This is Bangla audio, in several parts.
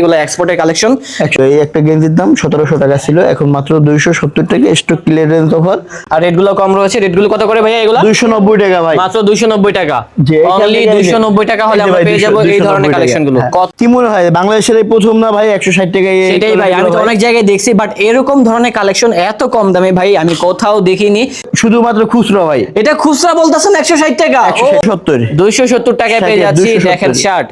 এগুলো এক্সপোর্টের কালেকশন এই একটা গেঞ্জির দাম সতেরোশো টাকা ছিল এখন মাত্র দুইশো সত্তর টাকা স্টক ক্লিয়ারেন্স অফার আর রেটগুলো কম রয়েছে রেটগুলো কত করে ভাইয়া এগুলো? দুইশো নব্বই টাকা ভাই। মাত্র দুইশো নব্বই টাকা। অনলি দুইশো নব্বই টাকা হলে আমরা পেয়ে যাব এই ধরনের। কালেকশনগুলো। হ্যাঁ। কত কি মনে হয় বাংলাদেশের এই প্রথম না ভাই একশো ষাট টাকা সেটাই ভাই আমি তো অনেক জায়গায় দেখছি বাট এরকম ধরনের কালেকশন এত কম দামে ভাই আমি কোথাও দেখিনি। শুধুমাত্র খুচরো ভাই। এটা খুচরা বলতেছেন একশো ষাট টাকা? সত্তর। দুইশো সত্তর টাকায় পেয়ে যাচ্ছি দেখেন শার্ট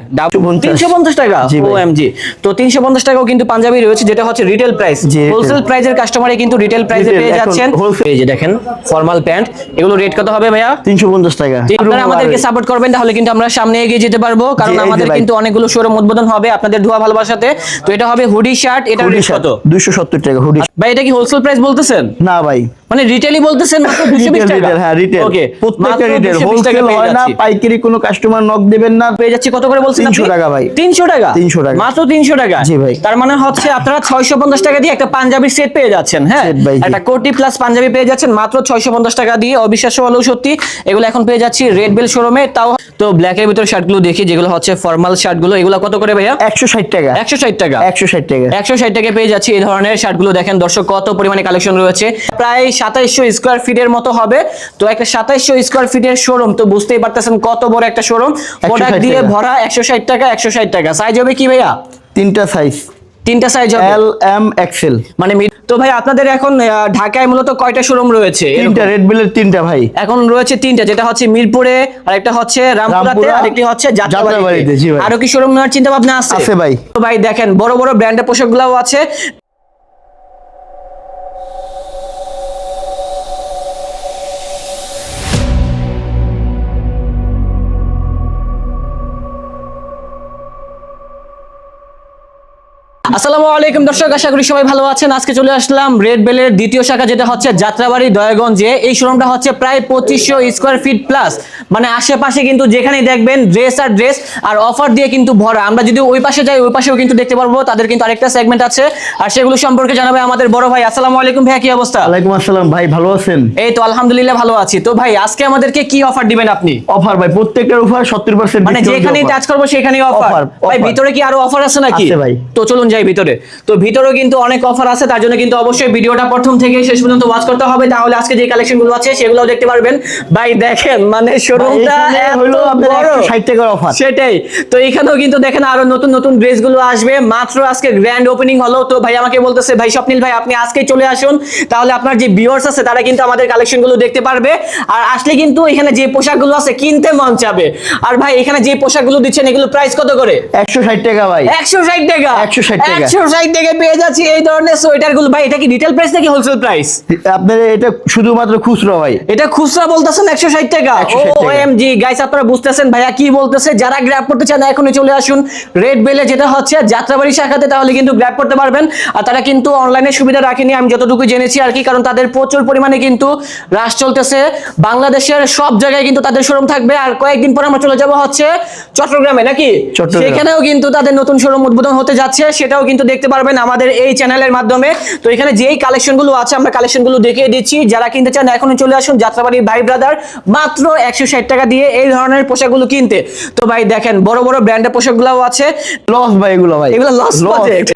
তিনশো পঞ্চাশ টাকা। জি ভাই। ও এমজি তো তিনশো পঞ্চাশ টাকাও কিন্তু পাঞ্জাবি রয়েছে যেটা হচ্ছে রিটেল প্রাইস। হোলসেল প্রাইসের কাস্টমারে কিন্তু রিটেল প্রাইসে পেয়ে যাচ্ছেন। এই যে দেখেন ফর্মাল প্যান্ট এগুলো রেট কত হবে ভাইয়া? তিনশো পঞ্চাশ টাকা। আপনারা আমাদেরকে সাপোর্ট করবেন তাহলে কিন্তু আমরা সামনে এগিয়ে যেতে পারব কারণ আমাদের। কিন্তু অনেকগুলো শোরুম উদ্বোধন হবে আপনাদের ধোয়া ভালোবাসাতে। তো এটা হবে হুডি শার্ট এটা রেট কত? দুইশো সত্তর টাকা হুডি ভাই এটা কি হোলসেল প্রাইস বলতেছেন? না ভাই। মানে রিটেলই বলতেছেন মাত্র 220 টাকা। হ্যাঁ রিটেল ওকে প্রত্যেকটা রিটেল হোলসেল হয় না পাইকারি কোনো কাস্টমার নক দিবেন না। পেয়ে যাচ্ছি কত করে বলছেন 300 টাকা ভাই। 300 টাকা? 300 টাকা। মাত্র 300 টাকা? জি ভাই। তার মানে হচ্ছে আপনারা 650 টাকা দিয়ে একটা পাঞ্জাবি সেট পেয়ে যাচ্ছেন হ্যাঁ। একটা কোটি প্লাস পাঞ্জাবি পেয়ে যাচ্ছেন মাত্র 650 টাকা দিয়ে অবিশ্বাস্য হলেও সত্যি। এগুলো এখন পেয়ে যাচ্ছি রেড বেল শোরুমে তাও তো ব্ল্যাক এর ভিতরে শার্টগুলো দেখি যেগুলো হচ্ছে ফর্মাল শার্টগুলো এগুলো কত করে ভাইয়া? একশো ষাট টাকা। 160 টাকা। একশো ষাট টাকা। একশো ষাট টাকা পেয়ে যাচ্ছি এই ধরনের শার্টগুলো দেখেন দর্শক কত পরিমাণে কালেকশন রয়েছে। প্রায় সাতাইশশো স্কোয়ার ফিটের মতো হবে। তো একটা সাতাইশশো স্কোয়ার ফিটের শোরুম তো বুঝতেই পারতেছেন কত বড় একটা শোরুম প্রোডাক্ট দিয়ে ভরা একশো ষাট টাকা একশো ষাট টাকা। সাইজ হবে কি ভাইয়া? তিনটা সাইজ তিনটা সাইজ হবে। এল এম এক্সেল মানে তো ভাই আপনাদের এখন ঢাকায় মূলত কয়টা শোরুম রয়েছে? তিনটা রেড বিলের তিনটা ভাই। এখন রয়েছে তিনটা যেটা হচ্ছে মিরপুরে আর একটা হচ্ছে রামপুরাতে রামপুরা, আর একটি হচ্ছে যাত্রাবাড়িতে। আরও কি শোরুম নেওয়ার চিন্তা ভাবনা আছে? আছে ভাই। তো ভাই দেখেন বড় বড় ব্র্যান্ডের পোশাকগুলোও আছে। আসসালামু আলাইকুম দর্শক আশা করি সবাই ভালো আছেন। আজকে চলে আসলাম রেড বেলের দ্বিতীয় শাখা যেটা হচ্ছে যাত্রাবাড়ি দয়াগঞ্জে। এই শোরুমটা হচ্ছে প্রায় পঁচিশশো স্কোয়ার ফিট প্লাস মানে আশেপাশে কিন্তু যেখানেই দেখবেন ড্রেস আর ড্রেস আর অফার দিয়ে কিন্তু ভরা। আমরা যদি ওই পাশে যাই ওই পাশেও কিন্তু দেখতে পারব। তাদের কিন্তু আরেকটা সেগমেন্ট আছে। আর সেগুলো সম্পর্কে জানাবে আমাদের বড় ভাই। আসসালামু আলাইকুম ভাই কি অবস্থা? ওয়ালাইকুম আসসালাম ভাই ভালো আছেন? এই তো আলহামদুলিল্লাহ ভালো আছি। তো ভাই আজকে আমাদেরকে কি অফার দিবেন আপনি? অফার ভাই প্রত্যেকটার সত্তর পার্সেন্ট মানে যেখানেই টাচ করব সেখানেই অফার ভাই ভিতরে কি আরও অফার আছে নাকি? আছে ভাই। তো চলুন যাই ভিতরে। তো ভিতরেও কিন্তু অনেক অফার আছে তার জন্য কিন্তু অবশ্যই ভিডিওটা প্রথম থেকে শেষ পর্যন্ত ওয়াচ করতে হবে। তাহলে আজকে যে কালেকশনগুলো আছে সেগুলোও দেখতে পারবেন। ভাই দেখেন মানে শোরুমটা হলো বড়। একশো ষাট টাকার অফার সেটাই। তো এখানেও কিন্তু দেখেন আরও নতুন নতুন ড্রেসগুলো আসবে। মাত্র আজকে গ্র্যান্ড ওপেনিং হলো। তো ভাই আমাকে বলতেছে ভাই স্বপ্নিল ভাই আপনি আজকেই চলে আসুন। তাহলে আপনার যে ভিউয়ার্স আছে তারা কিন্তু আমাদের কালেকশনগুলো দেখতে পারবে। আর আসলে কিন্তু এখানে যে পোশাকগুলো আছে কিনতে মন চাবে। আর ভাই এখানে যে পোশাকগুলো দিচ্ছেন এগুলো প্রাইস কত করে? একশো ষাট টাকা ভাই। একশো ষাট টাকা? 160 টাকা। একশো ষাট টাকা পেয়ে যাচ্ছি এই ধরনের ভাই এটা কি রিটেল প্রাইস নাকি হোলসেল প্রাইস আপনার এটা শুধুমাত্র খুচরো ভাই। এটা খুচরা বলতেছেন একশো ষাট টাকা। 160 টাকা। এম গাইস আপনারা বুঝতেছেন ভাইয়া কি বলতেছে? যারা গ্র্যাব করতে চান এখনই চলে আসুন। রেড বেলে যেটা হচ্ছে যাত্রাবাড়ি শাখাতে তাহলে কিন্তু গ্র্যাব করতে পারবেন। আর তারা কিন্তু অনলাইনে সুবিধা রাখেনি আমি যতটুকু জেনেছি আর কি কারণ তাদের প্রচুর পরিমাণে কিন্তু রাশ চলতেছে। বাংলাদেশের সব জায়গায় কিন্তু তাদের শোরুম থাকবে। আর কয়েকদিন পর আমরা চলে যাব হচ্ছে চট্টগ্রামে নাকি। সেখানেও কিন্তু তাদের নতুন শোরুম উদ্বোধন হতে যাচ্ছে। সেটাও কিন্তু দেখতে পারবেন আমাদের এই চ্যানেলের মাধ্যমে। তো এখানে যেই কালেকশনগুলো আছে আমরা কালেকশনগুলো দেখিয়ে দিচ্ছি। যারা কিনতে চান এখনই চলে আসুন যাত্রাবাড়ির ভাই ব্রাদার মাত্র একশো ষাট টাকা দিয়ে এই ধরনের পোশাকগুলো কিনতে। তো ভাই দেখেন বড় বড় ব্র্যান্ডের পোশাকগুলো আছে। লস ভাই এগুলো ভাই। এগুলো লস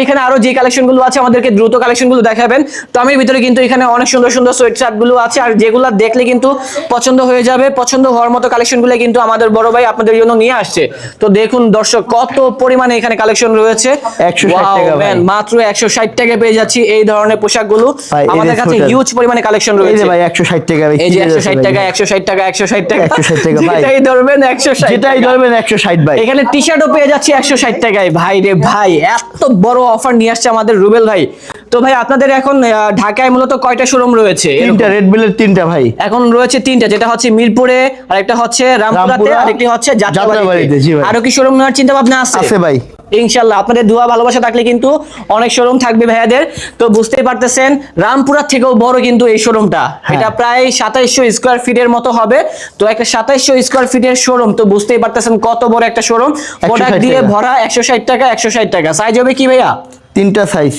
এখানে আরও যে কালেকশনগুলো আছে আমাদেরকে দ্রুত কালেকশনগুলো দেখাবেন। তো আমি ভিতরে কিন্তু এখানে অনেক সুন্দর সুন্দর সোয়েটগুলো আছে আর যেগুলো দেখলে কিন্তু পছন্দ হয়ে যাবে। পছন্দ হওয়ার মতো কালেকশনগুলো কিন্তু আমাদের বড় ভাই আপনাদের জন্য নিয়ে আসছে। তো দেখুন দর্শক কত পরিমাণে এখানে কালেকশন রয়েছে। 160 Wow, টাকা মাত্র একশো ষাট টাকা পেয়ে যাচ্ছি এই ধরনের পোশাকগুলো। এই যে আমাদের কাছে হিউজ পরিমাণে কালেকশন রয়েছে। ভাই একশো ষাট টাকা ভাই এই যে কি একশো আছে ষাট ভাই? টাকা একশো ষাট টাকা একশো ষাট টাকা। 160 টাকা ভাই। যেটাই ধরবেন একশো ষাট যেটাই ধরবেন একশো ষাট ভাই। এখানে টি শার্টও পেয়ে যাচ্ছি একশো ষাট টাকায়। ভাই রে ভাই এত বড় অফার নিয়ে আসছে আমাদের রুবেল ভাই। তো ভাই আপনাদের এখন ঢাকায় মূলত কয়টা শোরুম রয়েছে? তিনটা রেড বিলের তিনটা ভাই। এখন রয়েছে তিনটা যেটা হচ্ছে মিরপুরে আর একটা হচ্ছে রামপুরাতে রামপুরা, আর একটি হচ্ছে যাত্রাবাড়িতে। আরও কি শোরুম নেওয়ার চিন্তা ভাবনা আছে? আছে ভাই। ইনশাল্লাহ। আপনাদের দোয়া ভালোবাসা থাকলে কিন্তু অনেক শোরুম থাকবে ভাইয়াদের। তো বুঝতেই পারতেছেন রামপুরার থেকেও বড় কিন্তু এই শোরুমটা হ্যাঁ। এটা প্রায় সাতাইশশো স্কোয়ার ফিটের মতো হবে। তো একটা সাতাইশশো স্কোয়ার ফিটের শোরুম তো বুঝতেই পারতেছেন কত বড় একটা শোরুম প্রোডাক্ট দিয়ে ভরা একশো ষাট টাকা একশো ষাট টাকা। সাইজ হবে কি ভাইয়া? তিনটা সাইজ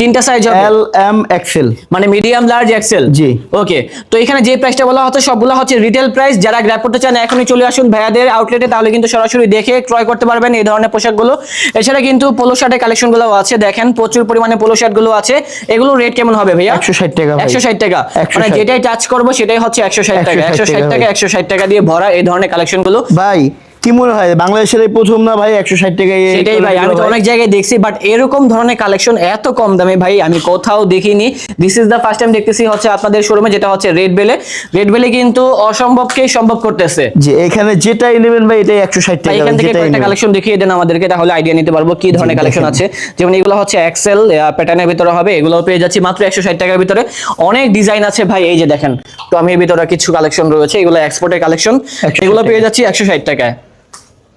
তিনটা সাইজ হবে। এল এম এক্সেল মানে মিডিয়াম লার্জ এক্সেল জি। ওকে তো এখানে যে প্রাইসটা বলা হচ্ছে সবগুলো হচ্ছে রিটেল প্রাইস যারা গ্র্যাব করতে চান এখনই চলে আসুন ভাইয়াদের আউটলেটে তাহলে কিন্তু সরাসরি দেখে ক্রয় করতে পারবেন এই ধরনের পোশাকগুলো। এছাড়া কিন্তু পোলো শার্টের কালেকশনগুলো আছে দেখেন প্রচুর পরিমাণে পোলো শার্টগুলো আছে। এগুলো রেট কেমন হবে ভাইয়া? 160 টাকা ভাই। একশো ষাট টাকা। মানে যেটাই টাচ করব সেটাই হচ্ছে একশো ষাট টাকা। 160 একশো ষাট টাকা টাকা ভাই। একশো ষাট টাকা দিয়ে ভরা এই ধরনের কালেকশনগুলো ভাই কি মনে হয়? বাংলাদেশের এই প্রথম না ভাই একশো ষাট টাকায় এই সেটাই ভাই আমি তো অনেক জায়গায় দেখছি বাট এরকম ধরনের কালেকশন এত কম দামে ভাই আমি কোথাও দেখিনি। This is the first time দেখতেছি হচ্ছে আপনাদের শোরুমে যেটা হচ্ছে রেড বেলে রেড বেলে কিন্তু অসম্ভবকে সম্ভব করতেছে। যে এখানে যেটাই নেবেন ভাই এটাই একশো ষাট টাকা এখান থেকে নেবেন। কালেকশন দেখিয়ে দেন আমাদেরকে তাহলে আইডিয়া নিতে পারব কি ধরনের কালেকশন আছে। যেমন এগুলো হচ্ছে এক্সেল প্যাটার্নের ভিতরে হবে এগুলোও পেয়ে যাচ্ছি মাত্র একশো ষাট টাকার ভিতরে। অনেক ডিজাইন আছে ভাই এই যে দেখেন। তো আমি এর ভিতরে কিছু কালেকশন রয়েছে এগুলো এক্সপোর্টের কালেকশন এগুলো পেয়ে যাচ্ছি একশো ষাট টাকায়।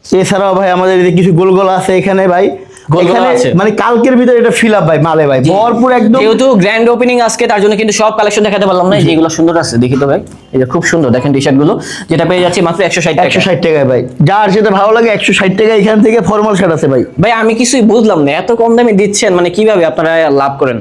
এছাড়াও ভাই আমাদের কিছু গোল গোল আছে এখানে ভাই। গোলগোলা মানে কালকের ভিতরে এটা ফিল আপ ভাই মালে ভাই। ভরপুর একদম যেহেতু গ্র্যান্ড ওপেনিং আজকে তার জন্য কিন্তু সব কালেকশন দেখাতে পারলাম না। যেগুলো সুন্দর আছে দেখি তো ভাই। এই যে খুব সুন্দর দেখেন টি শার্টগুলো। যেটা পেয়ে যাচ্ছে মাত্র একশো ষাট একশো ষাট টাকায় ভাই। যার যেটা ভালো লাগে একশো ষাট টাকা এখান থেকে ফর্মাল শার্ট আছে ভাই। ভাই আমি কিছুই বুঝলাম না। এত কম দামে দিচ্ছেন মানে কীভাবে আপনারা লাভ করেন?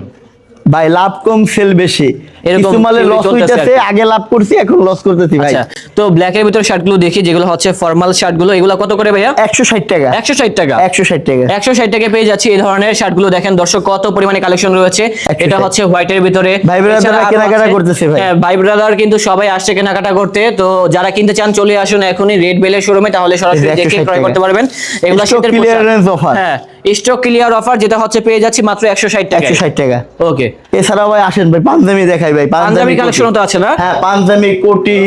ভাই লাভ কম সেল বেশি। এরকম কিছু মালে লস হইতেছে। আগে লাভ করছি এখন লস করতেছি ভাই। আচ্ছা তো ব্ল্যাক এর ভিতরে শার্টগুলো দেখি যেগুলো হচ্ছে ফর্মাল শার্টগুলো এগুলো কত করে ভাইয়া? একশো ষাট টাকা। একশো ষাট টাকা। একশো ষাট টাকা। একশো ষাট টাকা পেয়ে যাচ্ছি এই ধরনের শার্টগুলো। দেখেন দর্শক কত পরিমাণে কালেকশন রয়েছে। এটা হচ্ছে হোয়াইটের ভিতরে। ভাই ব্রাদাররা কেনাকাটা করতেছে ভাই। হ্যাঁ, ভাই ব্রাদার কিন্তু সবাই আসছে কেনাকাটা করতে। তো যারা কিনতে চান চলে আসুন এখনই রেড বেলের শোরুমে তাহলে সরাসরি দেখে ক্রয় করতে পারবেন। এগুলো শীতের পোশাক। clearance হ্যাঁ। স্টক ক্লিয়ার অফার যেটা হচ্ছে পেয়ে যাচ্ছি মাত্র একশো ষাট টাকা একশো ষাট টাকা। ওকে এছাড়াও ভাই আসেন ভাই পাঞ্জাবি দেখাই ভাই পাঞ্জাবি কালেকশন তো আছে না? হ্যাঁ পাঞ্জাবি কোটি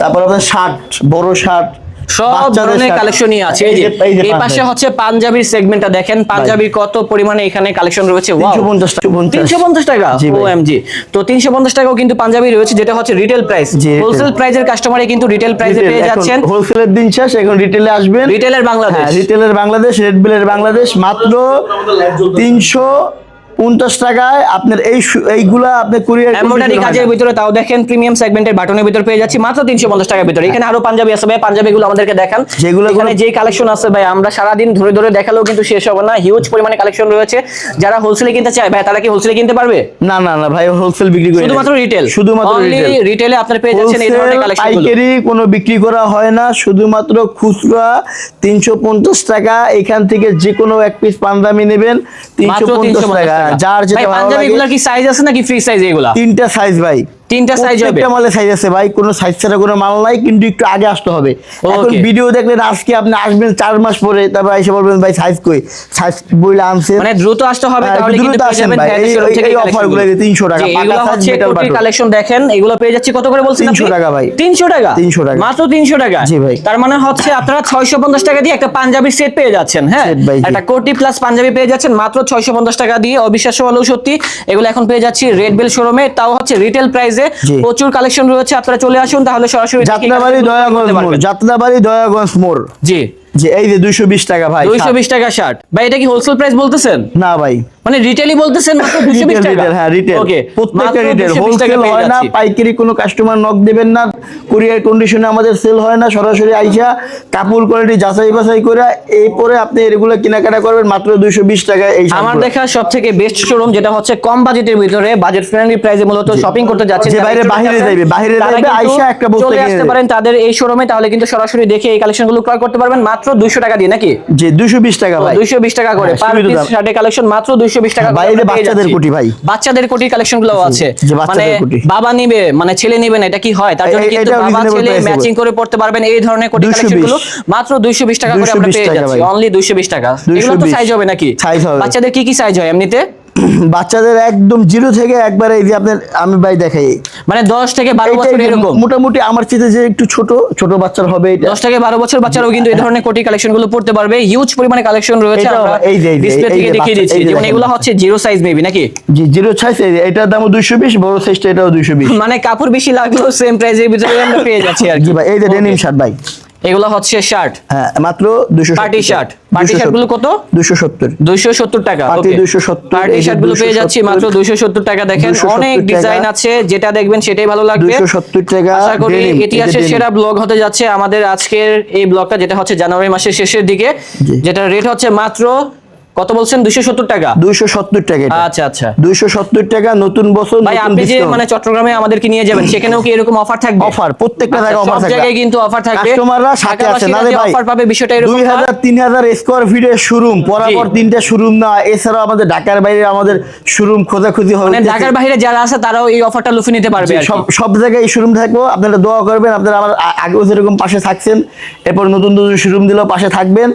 তারপর আপনার শার্ট বড় শার্ট সব ধরনের কালেকশনই আছে। এই যে এই পাশে হচ্ছে পাঞ্জাবির সেগমেন্টটা দেখেন। পাঞ্জাবির কত পরিমাণে এখানে কালেকশন রয়েছে? ওয়াও 350 টাকা, তিনশো পঞ্চাশ। টাকা? জি ভাই। ওএমজি তো তিনশো পঞ্চাশ টাকাও কিন্তু পাঞ্জাবি রয়েছে যেটা হচ্ছে রিটেল প্রাইস হোলসেল প্রাইসের কাস্টমারে কিন্তু রিটেল প্রাইসে পেয়ে যাচ্ছেন। হোলসেলের দিন শেষ এখন রিটেলে আসবেন। রিটেলের বাংলাদেশ। হ্যাঁ রিটেলের বাংলাদেশ রেড বিলের বাংলাদেশ মাত্র তিনশো পঞ্চাশ টাকায় আপনার এই এইগুলা আপনি কুরিয়ার এমব্রয়ডারি কাজের ভিতরে তাও দেখেন প্রিমিয়াম সেগমেন্টের বাটনের ভিতরে পেয়ে যাচ্ছি মাত্র তিনশো পঞ্চাশ টাকার ভিতরে। এখানে আরও পাঞ্জাবি আছে ভাই পাঞ্জাবি গুলো আমাদেরকে দেখান। যেগুলো এখানে যে কালেকশন আছে ভাই আমরা সারাদিন ধরে ধরে দেখালেও কিন্তু শেষ হবে না। হিউজ পরিমাণে কালেকশন রয়েছে। যারা হোলসেলে কিনতে চায় ভাই তারা কি হোলসেলে কিনতে পারবে? না না না ভাই হোলসেল বিক্রি করে শুধুমাত্র রিটেল শুধুমাত্র রিটেল রিটেলে আপনারা পেয়ে যাচ্ছেন এই ধরনের কালেকশনগুলো পাইকারি কোনো বিক্রি করা হয় না। শুধুমাত্র খুচরা তিনশো পঞ্চাশ টাকা। এখান থেকে যে কোনো এক পিস পাঞ্জাবি নেবেন তিনশো পঞ্চাশ 350 টাকা টাকা। যার যেটা ভালো লাগে। কি সাইজ আছে নাকি ফ্রি সাইজ এগুলা? তিনটা সাইজ ভাই। তিনটা size হবে? প্রত্যেকটা মালে সাইজ আছে ভাই কোনো সাইজ ছাড়া কোনো মাল নাই কিন্তু একটু আগে আসতে হবে এখন ভিডিও দেখলেন আজকে আপনি আসবেন চার মাস পরে তারপর এসে বলবেন ভাই সাইজ কই সাইজ বইলে আনছেন মানে দ্রুত আসতে হবে হ্যাঁ, তাহলে কিন্তু পেয়ে যাবেন ভাই। এই- showroom থেকে এই গুলো, এই 300 টাকা, এগুলো হচ্ছে button। কালেকশন দেখেন এগুলো পেয়ে যাচ্ছি কত করে বলছেন 300 টাকা ভাই। 300 টাকা 300 টাকা। মাত্র 300 টাকা জি ভাই। তার মানে হচ্ছে আপনারা 650 টাকা দিয়ে একটা পাঞ্জাবি সেট পেয়ে যাচ্ছেন হ্যাঁ ভাই, একটা কোটি প্লাস পাঞ্জাবি পেয়ে যাচ্ছেন মাত্র 650 টাকা দিয়ে অবিশ্বাস্য হলেও সত্যি এগুলো এখন পেয়ে যাচ্ছি রেড বেল শোরুমে তাও হচ্ছে রিটেল প্রাইসে জি। প্রচুর কালেকশন রয়েছে আপনারা চলে আসুন তাহলে সরাসরি যাত্রাবাড়ি দয়াগঞ্জ মোড় যাত্রাবাড়ি দয়াগঞ্জ মোড়। জি। যে এই যে দুইশো বিশ টাকা ভাই 220 টাকা শার্ট ভাই এটা কি হোলসেল প্রাইস বলতেছেন? না ভাই। মানে রিটেলই বলতেছেন মাত্র 220 টাকা? হ্যাঁ রিটেল ওকে প্রত্যেকটা রিটেল হোলসেল হয় না পাইকারি কোনো কাস্টমার নক দিবেন না। কুরিয়ার কন্ডিশনে আমাদের সেল হয় না সরাসরি আইসা কাপড় কোয়ালিটি যাচাই বাছাই করে এই পরে আপনি এগুলো কেনাকাটা করবেন মাত্র দুইশো বিশ টাকায় এই আমার দেখা বেস্ট শোরুম যেটা হচ্ছে কম বাজেটের ভিতরে বাজেট ফ্রেন্ডলি প্রাইসে মূলত শপিং করতে যাচ্ছে যে বাইরে বাহিরে যাইবে, বাহিরে যাইবে, আইসা একটা বস্তা চলে আসতে পারেন তাদের এই শোরুমে তাহলে কিন্তু সরাসরি দেখে এই কালেকশনগুলো ক্রয় করতে পারবেন মাত্র 200 টাকা দিয়ে নাকি? যে দুইশো বিশ টাকা ভাই। 220 টাকা করে। হ্যাঁ, পার পিস শার্টের কালেকশন মাত্র 220 টাকা করে ভাই, এই বাচ্চাদের কোটি ভাই। বাচ্চাদের কোটির কালেকশনগুলো আছে। মানে বাবা নিবে মানে ছেলে নিবে না এটা কি হয়? তার জন্য কিন্তু বাবা ছেলে ম্যাচিং করে পড়তে পারবেন এই ধরনের কোটি 220 কালেকশনগুলো। মাত্র 220 টাকা করে আমরা পেয়ে টাকা যাচ্ছি। ভাই। অনলি 220 টাকা। এগুলো তো সাইজ হবে নাকি? বাচ্চাদের কি কি সাইজ হয় এমনিতে? বাচ্চাদের একদম জিরো থেকে একবারে এই যে আপনার আমি ভাই দেখাই। মানে 10 থেকে 12 বছর এরকম? মোটামুটি আমার চেয়ে যে একটু ছোট ছোট বাচ্চার হবে এটা। 10 থেকে 12 বছর বাচ্চারাও কিন্তু এই ধরনের কোটি কালেকশনগুলো পড়তে পারবে। হিউজ পরিমাণে কালেকশন রয়েছে এই যে- ডিসপ্লে থেকে দেখিয়ে দিচ্ছি। যেমন এগুলো হচ্ছে জিরো সাইজ মেবি নাকি? জি জিরো সাইজ এটার দাম দুইশো বিশ বড় সাইজটা এটাও দুইশো বিশ। মানে কাপড় বেশি লাগলেও সেম প্রাইসের ভিতরে আমরা পেয়ে যাচ্ছি আর কি। ভাই এই যে ডেনিম শার্ট ভাই। এগুলো হচ্ছে শার্ট হ্যাঁ মাত্র দুশো পার্টি শার্ট। পার্টি শার্টগুলো কত? দুশো সত্তর। দুইশো সত্তর টাকা পার্টি okay। 270, পার্টি এই শার্টগুলো পেয়ে 270 যাচ্ছি মাত্র দুইশো সত্তর টাকা। দেখেন অনেক ডিজাইন আছে যেটা দেখবেন সেটাই ভালো লাগবে। দুশো সত্তর টাকা আশা করি ইতিহাসের সেরা ব্লগ হতে যাচ্ছে আমাদের আজকের এই ব্লগটা যেটা হচ্ছে জানুয়ারি মাসের শেষের দিকে যেটা রেট হচ্ছে মাত্র কত বলছেন? দুইশো সত্তর টাকা? দুইশো সত্তর টাকা আচ্ছা আচ্ছা। দুইশো সত্তর টাকা নতুন বছর ভাই আপনি যে মানে চট্টগ্রামে আমাদেরকে নিয়ে যাবেন সেখানেও কি এরকম অফার থাকবে? অফার প্রত্যেকটা জায়গায় আচ্ছা, অফার সব থাকবে। জায়গায় কিন্তু অফার থাকবে। কাস্টমাররা সাথে আছে। না রে ভাই অফার পাবে বিষয়টা এরকম দুই না। হাজার তিন হাজার স্কোয়ার ফিটের শোরুম পরাপর তিনটা শোরুম না এছাড়াও আমাদের ঢাকার বাইরে আমাদের শোরুম খোঁজাখুঁজি হবে মানে ঢাকার বাইরে যারা আছে তারাও এই অফারটা লুফে নিতে পারবে সব সব জায়গায় এই শোরুম থাকব। আপনারা দোয়া করবেন আপনারা আমার আগেও যেরকম পাশে থাকছেন এরপর নতুন নতুন শোরুম দিলেও পাশে থাকবেন।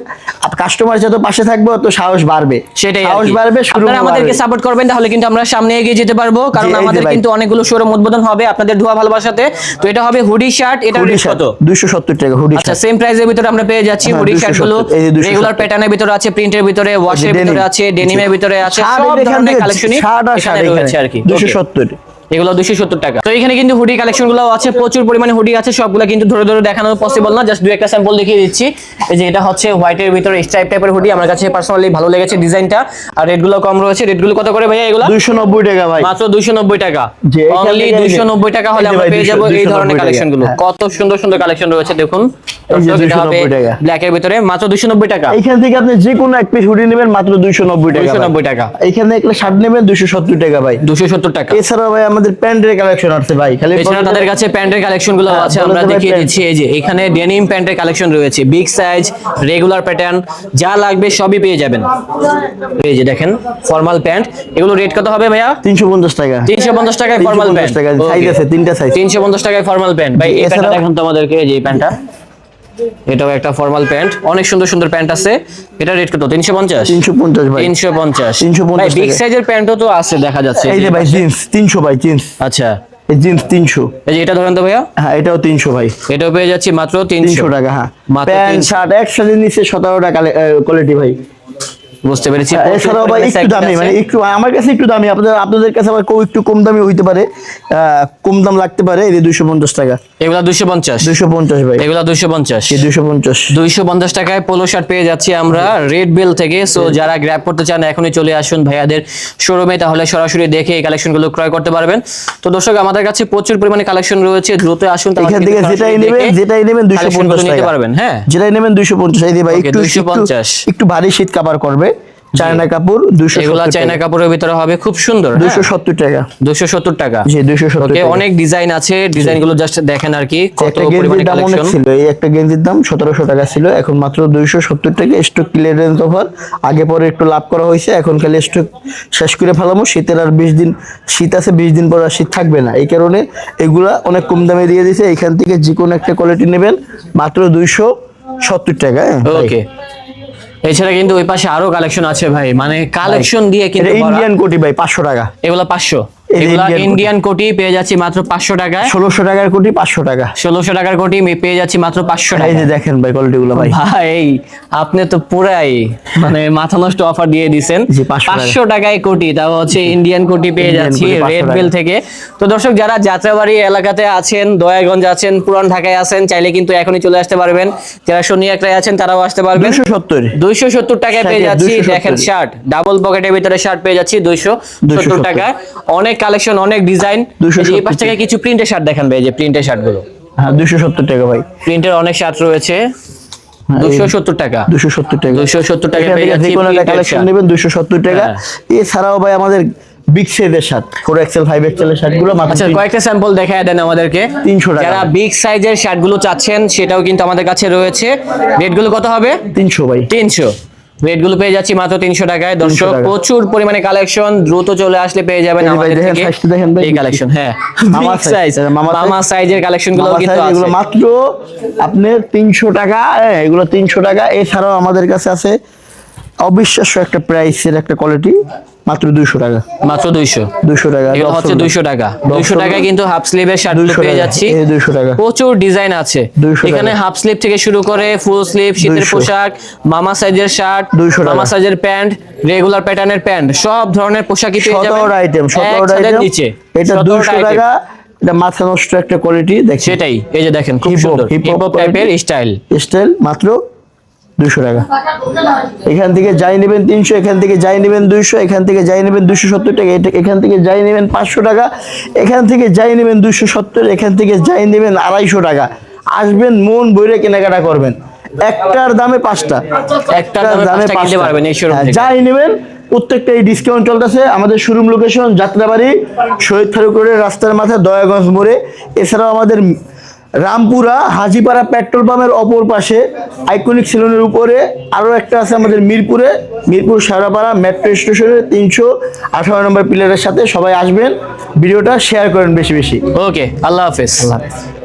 কাস্টমার যত পাশে থাকবে তত সাহস বাড়বে। সেটাই সাহস বাড়বে আপনারা আমাদেরকে সাপোর্ট করবেন তাহলে কিন্তু আমরা সামনে এগিয়ে যেতে পারব কারণ আমাদের কিন্তু অনেকগুলো শোরুম উদ্বোধন হবে আপনাদের ধোয়া ভালোবাসাতে। তো এটা হবে হুডি শার্ট এটা রেট কত? দুইশো সত্তর টাকা হুডি আচ্ছা সেম প্রাইজের ভিতরে আমরা পেয়ে যাচ্ছি হ্যাঁ, হুডি শার্টগুলো। 270 রেগুলার প্যাটার্নের ভিতরে আছে প্রিন্টের ভিতরে ওয়াশের ভিতরে আছে ডেনিমের ভিতরে আছে সব ধরনের কালেকশনই শার্ট আর শাড়ি রয়েছে আর কি। দুশো Okay। সত্তর। এগুলো দুশো সত্তর টাকা। তো এখানে কিন্তু হুডি কালেকশনগুলো আছে প্রচুর পরিমাণে হুডি আছে সবগুলো কিন্তু ধরে ধরে দেখানো পসিবল না জাস্ট দু একটা স্যাম্পল দেখিয়ে দিচ্ছি। এই যে এটা হচ্ছে হোয়াইটের ভিতরে স্ট্রাইপ টাইপের হুডি আমার কাছে পার্সোনালি ভালো লেগেছে ডিজাইনটা। আর কম রয়েছে কত করে ভাইয়া এগুলো? নব্বই টাকা ভাই। মাত্র নব্বই টাকা। অনলি নব্বই টাকা হলে আমরা পেয়ে যাব এই ধরনের কালেকশনগুলো। হ্যাঁ। কত সুন্দর সুন্দর কালেকশন রয়েছে দেখুন। এই যে 290 টাকা। ব্ল্যাক এর ভিতরে মাত্র দুইশো নব্বই টাকা। এইখান থেকে আপনি যে কোনো এক পিস হুডি নেবেন মাত্র দুইশো নব্বই টাকা। 290 টাকা। এইখানে একটা শার্ট নেবেন দুইশো সত্তর টাকা ভাই। দুশো সত্তর টাকা। এছাড়াও ভাই আমাদের প্যান্টের কালেকশন আছে ভাই খালি এছাড়া তাদের কাছে প্যান্টের কালেকশনগুলো হ্যাঁ, আছে আমরা দেখিয়ে দিচ্ছি এই যে এখানে ডেনিম প্যান্টের কালেকশন রয়েছে বিগ সাইজ রেগুলার প্যাটার্ন যা লাগবে সবই পেয়ে যাবেন। এই যে দেখেন ফর্মাল প্যান্ট এগুলো রেট কত হবে ভাইয়া? তিনশো পঞ্চাশ টাকা। তিনশো পঞ্চাশ টাকায় ফর্মাল প্যান্ট size আছে, তিনটা সাইজ তিনশো পঞ্চাশ টাকায় ফর্মাল প্যান্ট ভাই এছাড়াও- দেখুন তো আমাদেরকে এই যে এই প্যান্টটা। এটাও একটা ফর্মাল প্যান্ট অনেক সুন্দর সুন্দর প্যান্ট আছে। এটা রেট কত? তিনশো পঞ্চাশ? তিনশো পঞ্চাশ ভাই। তিনশো পঞ্চাশ। 350 ভাই বিগ। সাইজের প্যান্টও তো আছে দেখা যাচ্ছে। এই যে ভাই জিন্স তিনশো ভাই জিন্স আচ্ছা। এই জিন্স তিনশো। এই যে এটা ধরেন তো ভাইয়া। হ্যাঁ এটাও তিনশো ভাই। এটাও পেয়ে যাচ্ছি মাত্র তিনশো। তিনশো টাকা হ্যাঁ। প্যান্ট 300 শার্ট একসাথে নিচে সতেরো টাকা কোয়ালিটি ভাই। বুঝতে পেরেছি। হ্যাঁ, এছাড়াও ভাই একটু দামি মানে একটু আমার কাছে একটু দামি আপনাদের আপনাদের কাছে আবার কেউ একটু কম দামি হইতে পারে। কম দাম লাগতে পারে এই দুইশো পঞ্চাশ টাকা। এগুলা দুইশো পঞ্চাশ। দুইশো পঞ্চাশ ভাই। এগুলা দুইশো পঞ্চাশ। দুইশো পঞ্চাশ। দুইশো পঞ্চাশ টাকায় পোলো শার্ট পেয়ে যাচ্ছি আমরা রেড বেল থেকে। সো যারা গ্র্যাব করতে চান এখনই চলে আসুন ভাইয়াদের শোরুমে তাহলে সরাসরি দেখে এই কালেকশনগুলো ক্রয় করতে পারবেন। তো দর্শক আমাদের কাছে প্রচুর পরিমাণে কালেকশন রয়েছে দ্রুত আসুন তাহলে এখান থেকে যেটাই নেবেন যেটাই নেবেন দুইশো collectionগুলো পঞ্চাশ নিতে পারবেন হ্যাঁ। যেটাই নেবেন দুইশো পঞ্চাশ। এই ভাই একটু 250 একটু- একটু ভারী শীত কাভার করবে। চায়না কাপড় দুইশো এগুলা চাইনা কাপড়ের ভিতরে হবে খুব সুন্দর দুইশো সত্তর টাকা। দুশো সত্তর টাকা। জি দুইশো সত্তর অনেক ডিজাইন আছে ডিজাইনগুলো জাস্ট দেখেন আর কি কত পরিমাণে কালেকশন ছিল এই একটা গেঞ্জির দাম সতেরোশো টাকা ছিল এখন মাত্র দুইশো সত্তর টাকা স্টক ক্লিয়ারেন্স অফার আগে পরে একটু লাভ করা হয়েছে এখন খালি স্টক শেষ করে ফেলামো শীতের আর বিশ দিন শীত আছে বিশ দিন পর আর শীত থাকবে না। এই কারণে এগুলা অনেক কম দামে দিয়ে দিয়েছে এখান থেকে যে কোনো একটা কোয়ালিটি নেবেন মাত্র দুইশো সত্তর টাকা হ্যাঁ, ওকে এছাড়া কিন্তু ওই পাশে আরও কালেকশন আছে ভাই। মানে কালেকশন দিয়ে কিন্তু ইন্ডিয়ান কোটি ভাই পাঁচশো টাকা। এগুলো পাঁচশো। ইন্ডিয়ান কোটি। পেয়ে যাচ্ছি মাত্র পাঁচশো টাকায়। ষোলোশো টাকার কোটি পাঁচশো টাকা। ষোলোশো টাকার কোটি পেয়ে যাচ্ছি মাত্র পাঁচশো এই টাকা যে দেখেন ভাই কোয়ালিটি গুলো ভাই। ভাই আপনি তো পুরাই মানে মাথা নষ্ট অফার দিয়ে দিছেন। জি, 500 টাকা। পাঁচশো টাকায় কোটি তাও হচ্ছে ইন্ডিয়ান কোটি পেয়ে যাচ্ছি রেড বেল থেকে। তো দর্শক যারা যাত্রাবাড়ি এলাকাতে আছেন দয়াগঞ্জ আছেন পুরান ঢাকায় আছেন চাইলে কিন্তু এখনই চলে আসতে পারবেন। যারা শনি একরাই আছেন তারাও আসতে পারবেন। দুইশো সত্তর। দুইশো সত্তর টাকায় পেয়ে যাচ্ছি। দেখেন শার্ট ডাবল পকেটের ভিতরে শার্ট পেয়ে যাচ্ছি দুইশো সত্তর 270 টাকায়। অনেক কালেকশন অনেক ডিজাইন। এই পাশ থেকে কিছু প্রিন্টের শার্ট দেখান ভাই যে প্রিন্টের শার্টগুলো। হ্যাঁ 270 টাকা ভাই। প্রিন্টের অনেক শার্ট রয়েছে। হ্যাঁ, 270 টাকা। 270 টাকা। 270 টাকা কালেকশন নেবেন 270 টাকা। হ্যাঁ। ভাই আমাদের বিগ সাইজের শার্ট এক্সেল ফাইভ এক্সেল এর শার্টগুলো আচ্ছা কয়েকটা স্যাম্পল দেখায় দেন আমাদেরকে। 300 টাকা। যারা বিগ সাইজের শার্টগুলো চাচ্ছেন সেটাও কিন্তু আমাদের কাছে রয়েছে। রেটগুলো কত হবে? 300 ভাই। 300 রেডগুলো পেয়ে যাচ্ছি মাত্র 300 টাকায়। দর্শক প্রচুর পরিমাণে কালেকশন দ্রুত চলে আসলে পেয়ে যাবেন আমাদের থেকে এই কালেকশন হ্যাঁ। মামা সাইজ মামা সাইজের কালেকশনগুলো মাত্র আপনার 300 টাকা হ্যাঁ, এগুলো 300 টাকা। এছাড়াও আমাদের কাছে আছে অবিশ্বাস্য একটা প্রাইসের একটা কোয়ালিটি মাত্র দুইশো টাকা। মাত্র দুইশো। দুইশো টাকা এগুলো দশ হচ্ছে ষোলো। দুইশো টাকা। দশ দুইশো ষোলো। টাকায় কিন্তু হাফ স্লিভের শার্ট 200 পেয়ে টাকা। যাচ্ছি। এই 200 টাকা। প্রচুর ডিজাইন আছে। 200 এখানে হাফ স্লিভ থেকে শুরু করে ফুল স্লিভ শীতের পোশাক মামা সাইজের শার্ট 200 টাকা। মামা সাইজের প্যান্ট রেগুলার প্যাটার্নের প্যান্ট সব ধরনের পোশাকই পেয়ে যাবেন। সতেরোটা আইটেম এক সতেরোটা ছাদের আইটেম নিচে। এটা 17টা দুইশো টাকা এটা মাথা নষ্ট একটা কোয়ালিটি দেখছি সেটাই। এই যে দেখেন খুব সুন্দর। হিপ হপ টাইপের স্টাইল স্টাইল মাত্র দুশো টাকা। এখান থেকে যাই নেবেন তিনশো এখান থেকে যাই নেবেন দুইশো এখান থেকে যাই নেবেন দুশো সত্তর টাকা এখান থেকে যাই নেবেন পাঁচশো টাকা এখান থেকে যাই নেবেন দুশো সত্তর এখান থেকে যাই নেবেন আড়াইশো টাকা। আসবেন মন বইরে কেনাকাটা করবেন। একটার দামে পাঁচটা। একটার দামে পাঁচটা হ্যাঁ। যাই নেবেন প্রত্যেকটা এই ডিসকাউন্ট চলতেছে। আমাদের শোরুম লোকেশন যাত্রাবাড়ি শহীদ ফারুক রোডের রাস্তার মাথায় দয়াগঞ্জ মোড়ে। এছাড়াও আমাদের রামপুরা হাজিপাড়া পেট্রোল পাম্পের অপর পাশে আইকনিক সেলুনের উপরে আরও একটা আছে আমাদের মিরপুরে মিরপুর সারাপাড়া মেট্রো স্টেশনের তিনশো আঠারো নম্বর প্লেয়ারের সাথে সবাই আসবেন। ভিডিওটা শেয়ার করেন বেশি বেশি। ওকে আল্লাহ হাফেজ। আল্লাহ হাফেজ।